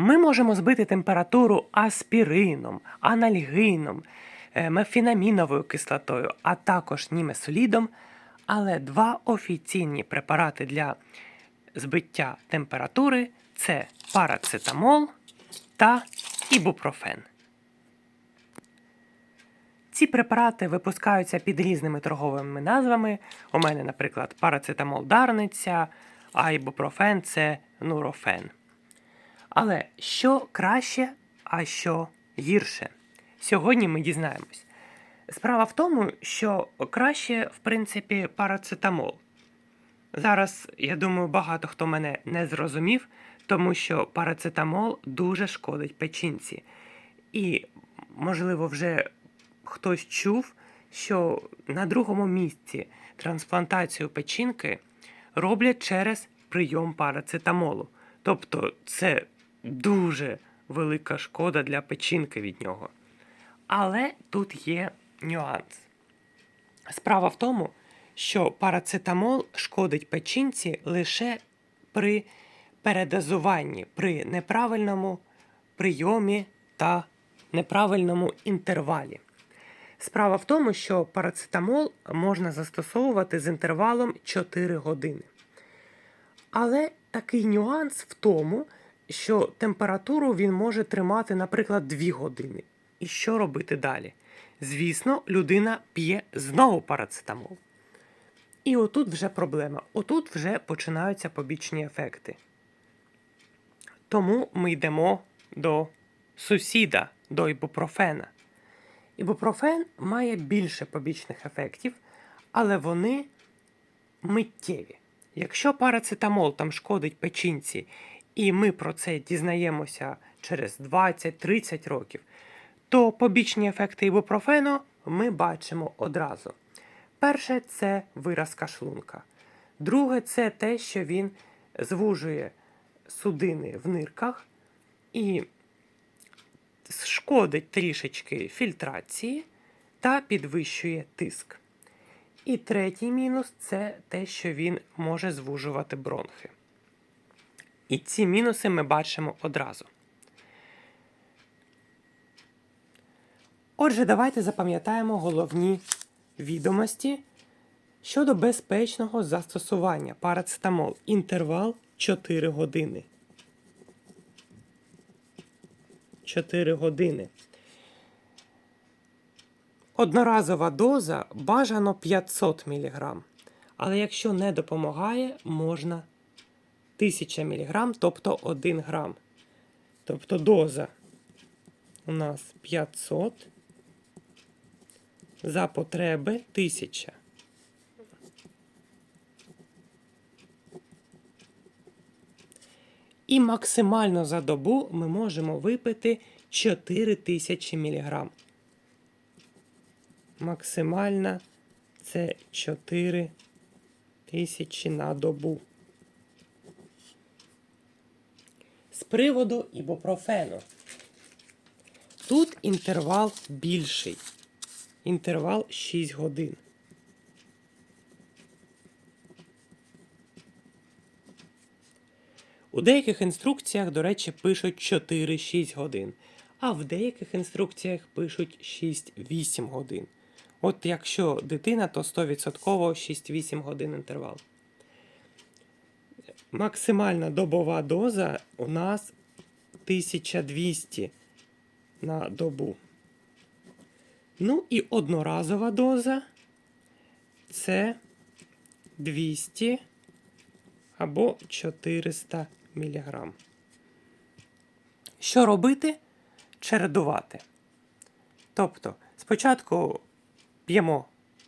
Ми можемо збити температуру аспірином, анальгином, е, мефінаміновою кислотою, а також німесолідом, але два офіційні препарати для збиття температури це парацетамол та ібупрофен. Ці препарати випускаються під різними торговими назвами. У мене, наприклад, парацетамол Дарниця, а ібупрофен це нурофен. Але що краще, а що гірше? Сьогодні ми дізнаємось. Справа в тому, що краще, в принципі, парацетамол. Зараз, я думаю, багато хто мене не зрозумів, тому що парацетамол дуже шкодить печінці. І, можливо, вже хтось чув, що на другому місці трансплантацію печінки роблять через прийом парацетамолу. Тобто це дуже велика шкода для печінки від нього. Але тут є нюанс. Справа в тому, що парацетамол шкодить печінці лише при передозуванні, при неправильному прийомі та неправильному інтервалі. Справа в тому, що парацетамол можна застосовувати з інтервалом 4 години. Але такий нюанс в тому, що температуру він може тримати, наприклад, 2 години. І що робити далі? Звісно, людина п'є знову парацетамол. І отут вже проблема. Отут вже починаються побічні ефекти. Тому ми йдемо до сусіда, до ібупрофена. Ібупрофен має більше побічних ефектів, але вони миттєві. Якщо парацетамол там шкодить печінці, і ми про це дізнаємося через 20-30 років, то побічні ефекти ібупрофену ми бачимо одразу. Перше це виразка шлунка. Друге, це те, що він звужує судини в нирках і шкодить трішечки фільтрації та підвищує тиск. І третій мінус це те, що він може звужувати бронхи. І ці мінуси ми бачимо одразу. Отже, давайте запам'ятаємо головні відомості щодо безпечного застосування парацетамол. Інтервал 4 години. 4 години. Одноразова доза бажано 500 мг. Але якщо не допомагає, можна 1000 мг, тобто 1 грам. Тобто доза у нас 500 за потреби 1000. І максимально за добу ми можемо випити 4000 мг. Максимальна це 4 тисячі на добу. З приводу ібупрофену. Тут інтервал більший. Інтервал 6 годин. У деяких інструкціях, до речі, пишуть 4-6 годин, а в деяких інструкціях пишуть 6-8 годин. От якщо дитина, то 100% 6-8 годин інтервал. Максимальна добова доза у нас 1200 на добу. Ну і одноразова доза це 200 або 400 мг. Що робити? Чередувати. Тобто, спочатку п'ємо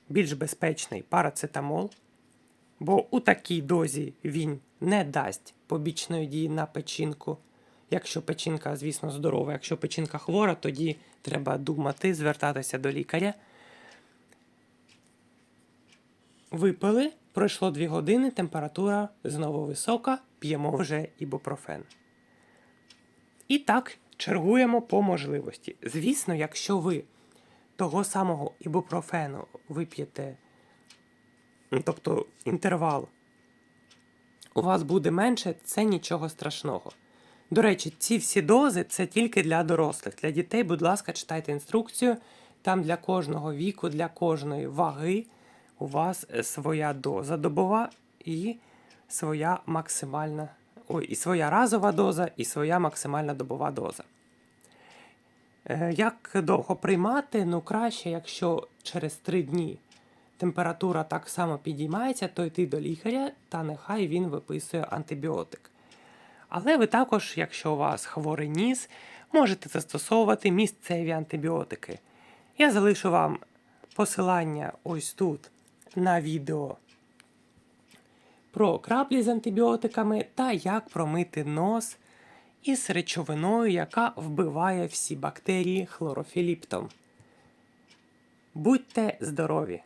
більш безпечний парацетамол, бо у такій дозі він не дасть побічної дії на печінку. Якщо печінка, звісно, здорова, якщо печінка хвора, тоді треба думати, звертатися до лікаря. Випили, пройшло 2 години, температура знову висока, п'ємо вже ібупрофен. І так, чергуємо по можливості. Звісно, якщо ви того самого ібупрофену вип'єте, тобто інтервал, у вас буде менше, це нічого страшного. До речі, ці всі дози це тільки для дорослих. Для дітей, будь ласка, читайте інструкцію. Там для кожного віку, для кожної ваги у вас е, своя доза добова і своя максимальна, ой, і своя разова доза, і своя максимальна добова доза. Е, Як довго приймати? Ну, краще, якщо через 3 дні температура так само підіймається, то йти до лікаря та нехай він виписує антибіотик. Але ви також, якщо у вас хворий ніс, можете застосовувати місцеві антибіотики. Я залишу вам посилання ось тут на відео про краплі з антибіотиками та як промити нос із речовиною, яка вбиває всі бактерії хлорофіліптом. Будьте здорові!